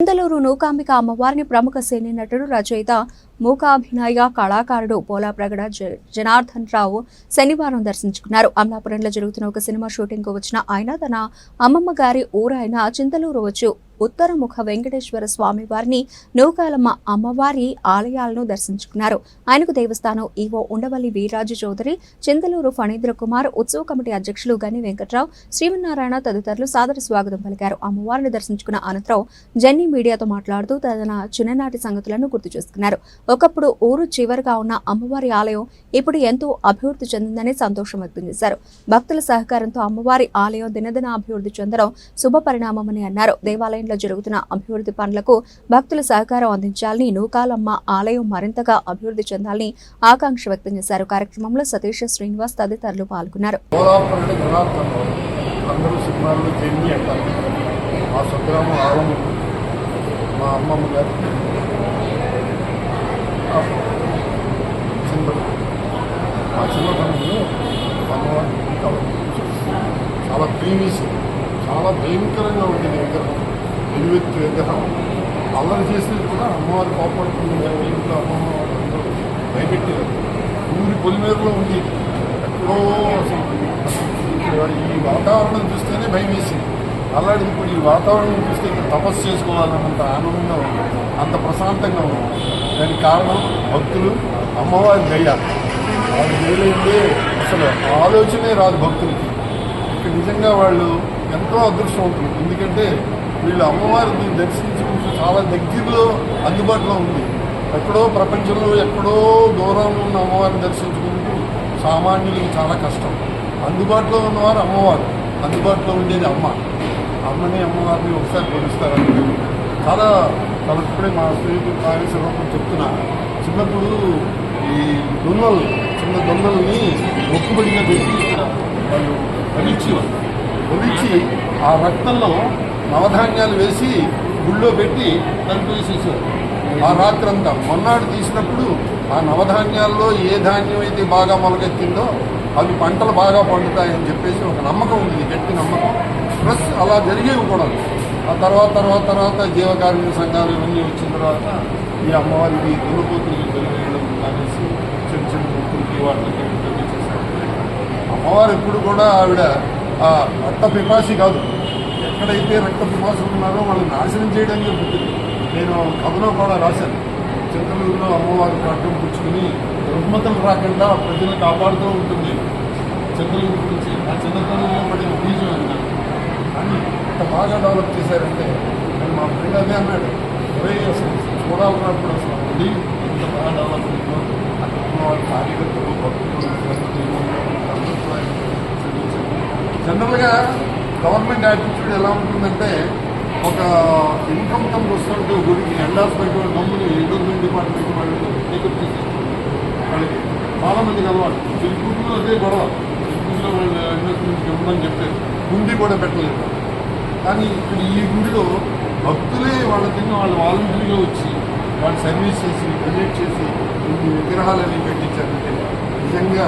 చింతలూరు నూకాంబిక అమ్మవారిని ప్రముఖ సినీ నటుడు రచయిత మూకాభినయ కళాకారుడు పోలాప్రగడ జ- జనార్దన్ రావు శనివారం దర్శించుకున్నారు. అమలాపురంలో జరుగుతున్న ఒక సినిమా షూటింగ్కు వచ్చిన ఆయన తన అమ్మమ్మ గారి ఊరైన చింతలూరు వచ్చు ఉత్తరముఖ వెంకటేశ్వర స్వామి వారిని నూకాలమ్మ అమ్మవారి ఆలయాలను దర్శించుకున్నారు. ఆయనకు దేవస్థానం ఈవో ఉండవల్లి వీరాజు చౌదరి చింతలూరు ఫణీంద్ర కుమార్ ఉత్సవ కమిటీ అధ్యక్షులు గని వెంకట్రావు శ్రీమన్నారాయణ తదితరులు సాదర స్వాగతం పలికారు. అమ్మవారిని దర్శించుకున్న అనంతరం జెన్నీ మీడియాతో మాట్లాడుతూ తన చిన్ననాటి సంగతులను గుర్తు చేసుకున్నారు. ఒకప్పుడు ఊరు చివరిగా ఉన్న అమ్మవారి ఆలయం ఇప్పుడు ఎంతో అభివృద్ధి చెందిందని సంతోషం వ్యక్తం చేశారు. భక్తుల సహకారంతో అమ్మవారి ఆలయం దినదిన అభివృద్ధి చెందడం శుభ పరిణామమని అన్నారు. దేవాలయంలో జరుగుతున్న అభివృద్ధి పనులకు భక్తుల సహకారం అందించాలని నూకాలమ్మ ఆలయం మరింతగా అభివృద్ధి చెందాలని ఆకాంక్ష వ్యక్తం చేశారు. కార్యక్రమంలో సతీష్ శ్రీనివాస్ తదితరులు పాల్గొన్నారు. మా అమ్మమ్మ గారు ఆ చింతలు మా చిన్నతనంలో అమ్మవారి కళ చాలా ప్రీవియస్ చాలా భయంకరంగా ఉంది విగ్రహం ఎలివెత్తు విగ్రహం అల్లరి చేసేది కూడా అమ్మవారి కోపడుతుంది ఇంట్లో అమ్మమ్మ వాళ్ళందరూ భయపెట్టేది ఊరి పొలిమేరలో ఉంది. ఎక్కడో అసలు ఈ వాతావరణం చూస్తేనే భయం వేసింది. అలాంటి ఇప్పుడు ఈ వాతావరణం చూస్తే ఇక్కడ తపస్సు చేసుకోవాలన్నంత ఆనందంగా ఉంది. అంత ప్రశాంతంగా ఉంది. దానికి కారణం భక్తులు అమ్మవారి దయ. వాళ్ళు దయలైతే అసలు ఆలోచనే రాదు భక్తులకి. ఇక్కడ నిజంగా వాళ్ళు ఎంతో అదృష్టం అవుతుంది. ఎందుకంటే వీళ్ళు అమ్మవారిని దర్శించుకుంటే చాలా దగ్గరలో అందుబాటులో ఉంది. ఎక్కడో ప్రపంచంలో ఎక్కడో దూరంలో ఉన్న అమ్మవారిని దర్శించుకుంటూ సామాన్యులకి చాలా కష్టం. అందుబాటులో ఉన్నవారు అమ్మవారు. అందుబాటులో ఉండేది అమ్మ. అమ్మని అమ్మవారిని ఒకసారి కొలుస్తారు చాలా తలప్పుడే మా స్నేహితుడు కాళేశ్వరం చెప్తున్నా. చిన్నప్పుడు ఈ దొంగలు చిన్న దొన్నల్ని మొక్కుబడిగా పెట్టి వాళ్ళు వలిచేవారు వలిచి ఆ రక్తంలో నవధాన్యాలు వేసి గుళ్ళో పెట్టి తలుపు వేసేసారు ఆ రాత్రి అంతా మొన్నాడు తీసినప్పుడు ఆ నవధాన్యాల్లో ఏ ధాన్యం అయితే బాగా మొలకెత్తిందో అవి పంటలు బాగా పండుతాయని చెప్పేసి ఒక నమ్మకం ఉంది గట్టి నమ్మకం. ప్లస్ అలా జరిగేవి కూడా. ఆ తర్వాత తర్వాత తర్వాత జీవకారుణ్య సంఘాలు ఇవన్నీ వచ్చిన తర్వాత ఈ అమ్మవారికి దున్నపోతులకి తెలియడం అనేసి చిన్న చిన్న భక్తులకి వాటికి అమ్మవారు ఎప్పుడు కూడా ఆవిడ రక్త పిపాసి కాదు. ఎక్కడైతే రక్త పిపాసులు ఉన్నారో వాళ్ళని నాశనం చేయడానికి పుట్టింది నేను కథలో కూడా రాశాను. చింతలూరులో అమ్మవారి పట్టం పుచ్చుకుని రుగ్మతలు రాకుండా ప్రజలను కాపాడుతూ ఉంటుంది. చింతలూరు గురించి ఆ చిన్నతనంలో పడిన బీజం అన్నాను అని ఇంత బాగా డెవలప్ చేశారంటే నేను మా ఫ్రెండ్ అదే అన్నాడు. ఒరే అసలు చూడాలన్నప్పుడు అసలు గుడి. బాగా డెవలప్ అయిందో. అక్కడ ఉన్న వాళ్ళ కార్యకర్తలు భక్తులు అందరూ కూడా చూపించారు. జనరల్గా గవర్నమెంట్ యాటిట్యూడ్ ఎలా ఉంటుందంటే ఒక ఇన్కమ్ కమ్ వస్తుంటే గుడికి ఎండార్స్మెంట్ గమ్ముని ఎండోర్మెంట్ డిపార్ట్మెంట్ వాళ్ళు టేకప్ చేసేస్తారు. వాళ్ళకి చాలా మందికి చిలుకూరులో అదే గొడవ. చిలుకూరులో వాళ్ళు ఇన్వెస్ట్మెంట్ ఇవ్వమని చెప్పారు గుండి కూడా పెట్టలేదు. కానీ ఇక్కడ ఈ గుడిలో భక్తులే వాళ్ళ కింద వాళ్ళు వాలంటీర్గా వచ్చి వాళ్ళు సర్వీస్ చేసి డొనేట్ చేసి ఇన్ని విగ్రహాలని పెట్టించారంటే నిజంగా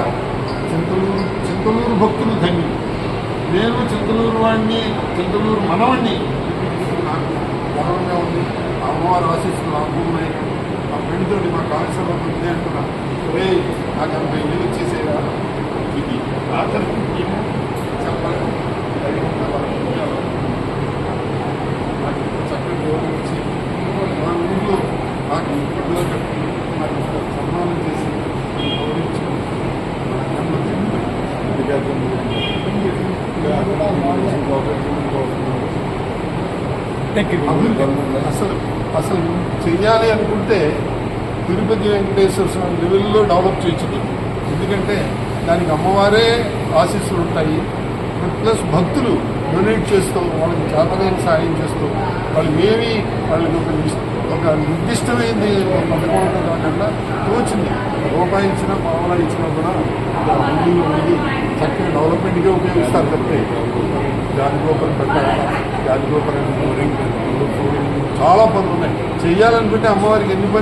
చింతలూరు చింతలూరు భక్తులు ధన్యులు. నేను చింతలూరు వాడిని చింతలూరు మనవాడిని నాకు గర్వంగా ఉంది. అమ్మవారు అమ్మవారి ఆశీస్సులు నాకు మా ఫ్రెండ్తో మా కాళేశ్వరం ఉంది అంటున్నా. రే నాకు అంత ఇల్లు వచ్చేసేరా ఇది ఆఖరి చెప్పాలి అది నాకు ఇంత చక్కటి గౌరవం ఇచ్చి మా ఊళ్ళో నాకు ఇంట్లో కట్టి నాకు ఇంత సన్మానం చేసి గౌరవించి నాకు ఎంత అభివృద్ధి అసలు అసలు చెయ్యాలి అనుకుంటే తిరుపతి వెంకటేశ్వర స్వామి లెవెల్లో డెవలప్ చేయొచ్చు ఎందుకంటే దానికి అమ్మవారే ఆశీస్సులు ఉంటాయి. ప్లస్ భక్తులు డొనేట్ చేస్తూ వాళ్ళకి చేతనైన సాయం చేస్తూ వాళ్ళు ఏమీ వాళ్ళకి ఒక ఒక నిర్దిష్టమైంది పట్టుకోవడం కాకుండా తోచింది. రూపాయి ఇచ్చినా పావలా ఇచ్చినా కూడా బిల్డింగ్ ఉంది చక్కగా డెవలప్మెంట్గా ఉపయోగిస్తారు తప్పితే జాతిగోపురం పెట్టాలి? జాతిగోపురం చాలా పనులు ఉన్నాయి. చేయాలనుకుంటే అమ్మవారికి ఎన్ని పనులు